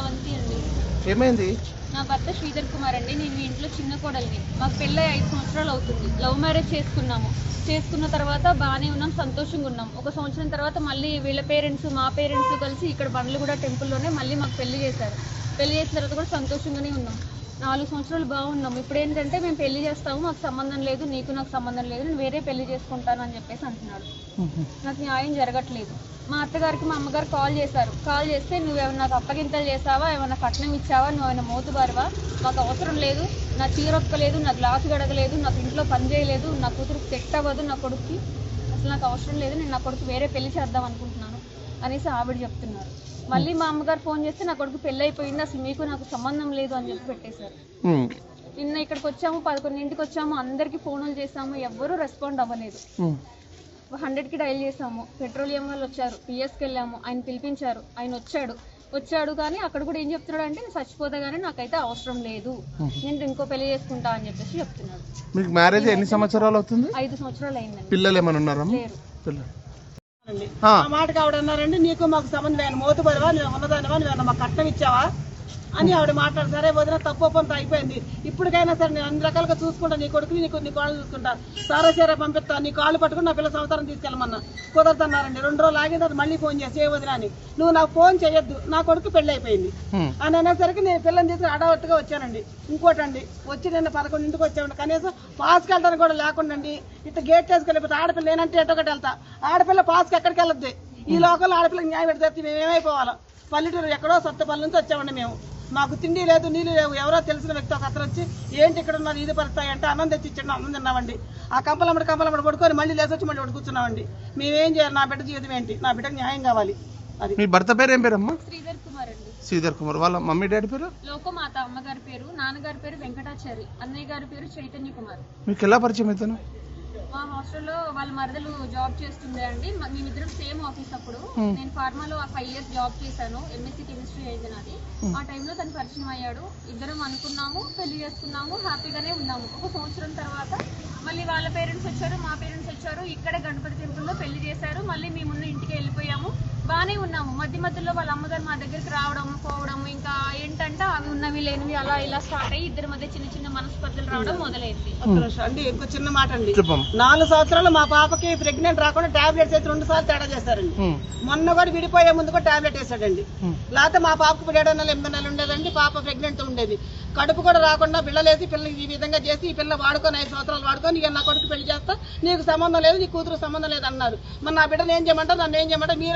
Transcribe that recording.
అండి. ఏమైంది? నా భర్త శ్రీధర్ కుమార్ అండి. నేను మీ ఇంట్లో చిన్న కోడలిని. మాకు పెళ్ళై ఐదు సంవత్సరాలు అవుతుంది. లవ్ మ్యారేజ్ చేసుకున్నాము. చేసుకున్న తర్వాత బాగానే ఉన్నాం సంతోషంగా ఉన్నాం. ఒక సంవత్సరం తర్వాత మళ్ళీ వీళ్ళ పేరెంట్స్ మా పేరెంట్స్ కలిసి ఇక్కడ బండ్లగూడ టెంపుల్లోనే మళ్ళీ మాకు పెళ్ళి చేశారు. పెళ్ళి చేసిన తర్వాత కూడా సంతోషంగానే ఉన్నాం. నాలుగు సంవత్సరాలు బాగున్నాం ఇప్పుడు ఏంటంటే మేము పెళ్ళి చేస్తాము. మాకు సంబంధం లేదు. నీకు నాకు సంబంధం లేదు. నేను వేరే పెళ్ళి చేసుకుంటాను అని చెప్పేసి అంటున్నాడు. నాకు న్యాయం జరగట్లేదు. మా అత్తగారికి మా అమ్మగారు కాల్ చేశారు. కాల్ చేస్తే నువ్వేమైనా నాకు అప్పగింతలు చేసావా ఏమైనా కట్నం ఇచ్చావా? నువ్వేమైనా మోతుబారువా? మాకు అవసరం లేదు. నా చీరొక్కలేదు నా గ్లాసు గడగలేదు. నాకు ఇంట్లో పని చేయలేదు. నా కూతురు సెట్ అవ్వదు. నా కొడుక్కి అసలు నాకు అవసరం లేదు. నేను నా కొడుకు వేరే పెళ్ళి చేద్దాం అనుకుంటున్నాను. అనేసి ఆవిడ చెప్తున్నారు. మళ్ళీ మా అమ్మగారు ఫోన్ చేస్తే నా కొడుకు పెళ్ళి అయిపోయింది అసలు మీకు నాకు సంబంధం లేదు అని చెప్పి పెట్టేశారు. నిన్న ఇక్కడికి వచ్చాము పదకొండింటికి వచ్చాము అందరికీ ఫోన్లు చేసాము ఎవ్వరూ రెస్పాండ్ అవ్వలేదు. ఉమ్, హండ్రెడ్కి డైల్ చేసాము పెట్రోలియం వాళ్ళు వచ్చారు పిఎస్కి వెళ్ళాము ఆయన పిలిపించారు ఆయన వచ్చాడు. వచ్చాడు కానీ అక్కడ కూడా ఏం చెప్తున్నాడు అంటే నేను చచ్చిపోతే కానీ నాకైతే అవసరం లేదు. నేను ఇంకో పెళ్ళి చేసుకుంటా అని చెప్పేసి చెప్తున్నాడు మీకు మ్యారేజ్ ఎన్ని సంవత్సరాలు అవుతుంది? ఐదు సంవత్సరాలు అయిందండి. పిల్లలు ఏమైనా ఉన్నారమ్మా లేరు. పిల్లలు. ఆ, ఆవిడ అన్నారండి నీకు మాకు సంబంధం నేను మోతుబడివా నువ్వు ఉన్నదానివా నువ్వు మాకు కట్నం ఇచ్చావా? అని ఆవిడ మాట్లాడు సరే వదిన తప్పు ఒప్పంత అయిపోయింది. ఇప్పటికైనా సరే నేను అన్ని రకాలుగా చూసుకుంటా. నీ కొడుకుని నీకు నీ కాళ్ళు చూసుకుంటా. సారా సరే పంపిస్తా. నీ కాళ్ళు పట్టుకుని నా పిల్ల సంవత్సరం తీసుకెళ్ళమన్నా. కుదరదన్నారండి. రెండు రోజులు ఆగిన తర్వాత మళ్ళీ ఫోన్ చేసి ఏ వదిన అని. నువ్వు నాకు ఫోన్ చేయొద్దు నా కొడుకు పెళ్ళి అయిపోయింది. అని అనేసరికి నేను పిల్లని తీసుకుని అడవట్టుగా వచ్చానండి. ఇంకోటండి వచ్చి నేను పదకొండింటికి వచ్చామండి. కనీసం పాస్కి వెళ్ళడానికి కూడా లేకుండా అండి. ఇట్లా గేట్ వేసుకెళ్ళిపోతే ఆడపిల్ల నేనంటే ఎటో ఒకటి వెళ్తా. ఆడపిల్ల పాస్కి ఎక్కడికి వెళ్ళొద్ది? ఈ లోకల్లో ఆడపిల్లకి న్యాయం పెడితే మేము ఏమైపోవాలా? పల్లెటూరు ఎక్కడో సత్తపల్లి నుంచి వచ్చామండి మేము. మాకు తిండి లేదు నీళ్ళు లేవు ఎవరో తెలిసిన వ్యక్తి ఒక అతను వచ్చి ఏంటి ఇక్కడ ఉన్నది ఇది పరుస్తాయి అంటే అన్నం తెచ్చి ఇచ్చాడు అన్నం తిన్నామండి. ఆ కంపలమ్మడి కంపలమ్మడి పడుకొని మళ్ళీ లేసి వచ్చి మళ్ళీ ఇక్కడ కూర్చున్నామండి. మేమేం చేయాలి? నా బిడ్డ జీవితం ఏంటి? నా బిడ్డకు న్యాయం కావాలి. అది. మీ భర్త పేరు ఏం పేరమ్మా? శ్రీధర్ కుమార్ అండి. శ్రీధర్ కుమార్. వాళ్ళ మమ్మీ డాడీ పేరు? లోకమాత అమ్మగారి పేరు నాన్నగారి పేరు వెంకటాచారి అన్నయ్య గారి పేరు చైతన్య కుమార్. మీకు ఎలా పరిచయం అవుతాను హాస్టల్లో వాళ్ళ మరదలు జాబ్ చేస్తుండే అండి. మ- మేమిద్దరం సేమ్ ఆఫీస్ అప్పుడు. నేను ఫార్మాలో ఫైవ్ ఇయర్స్ జాబ్ చేశాను. ఎంఎస్సీ కెమిస్ట్రీ అయింది నాది. ఆ టైంలో తను పరిచయం అయ్యాడు. ఇద్దరం అనుకున్నాము పెళ్ళి చేసుకున్నాము హ్యాపీగానే ఉన్నాము. ఒక సంవత్సరం తర్వాత మళ్ళీ వాళ్ళ పేరెంట్స్ వచ్చారు మా పేరెంట్స్ వచ్చారు. ఇక్కడే గణపతి టెంపుల్లో పెళ్ళి చేశారు. మళ్ళీ మేమున్న ఇంటికి వెళ్ళిపోయాము. బాగానే ఉన్నాము. మధ్య మధ్యలో వాళ్ళ అమ్మగారు మా దగ్గరికి రావడం పోవడం ఇంకా ఏంటంటే అవి ఉన్నవి లేనివి అలా ఇలా స్టార్ట్ అయ్యి ఇద్దరి మధ్య చిన్న చిన్న మనస్పర్ధలు రావడం మొదలైంది. అండి ఇంకో చిన్న మాట అండి నాలుగు సంవత్సరాలు మా పాపకి ప్రెగ్నెంట్ రాకుండా టాబ్లెట్స్ అయితే రెండు సార్లు తేడా చేస్తారండి మొన్న కూడా విడిపోయే ముందు కూడా టాబ్లెట్ వేసాడండి లేకపోతే మా పాపకు ఇప్పుడు ఏడు నెలలు ఎనిమిది నెలలు ఉండేదండి. పాప ప్రెగ్నెంట్ ఉండేది. కడుపు కూడా రాకుండా పిల్లలేసి పిల్లలు ఈ విధంగా చేసి ఈ పిల్ల వాడుకొని ఐదు సంవత్సరాలు వాడుకొని ఇక నా కొడుకు పెళ్ళి చేస్తా. నీకు సంబంధం లేదు నీ కూతురు సంబంధం లేదు అన్నారు మరి నా బిడ్డను ఏం చేయమంటారు నన్ను ఏం చేయమంటారు మీరు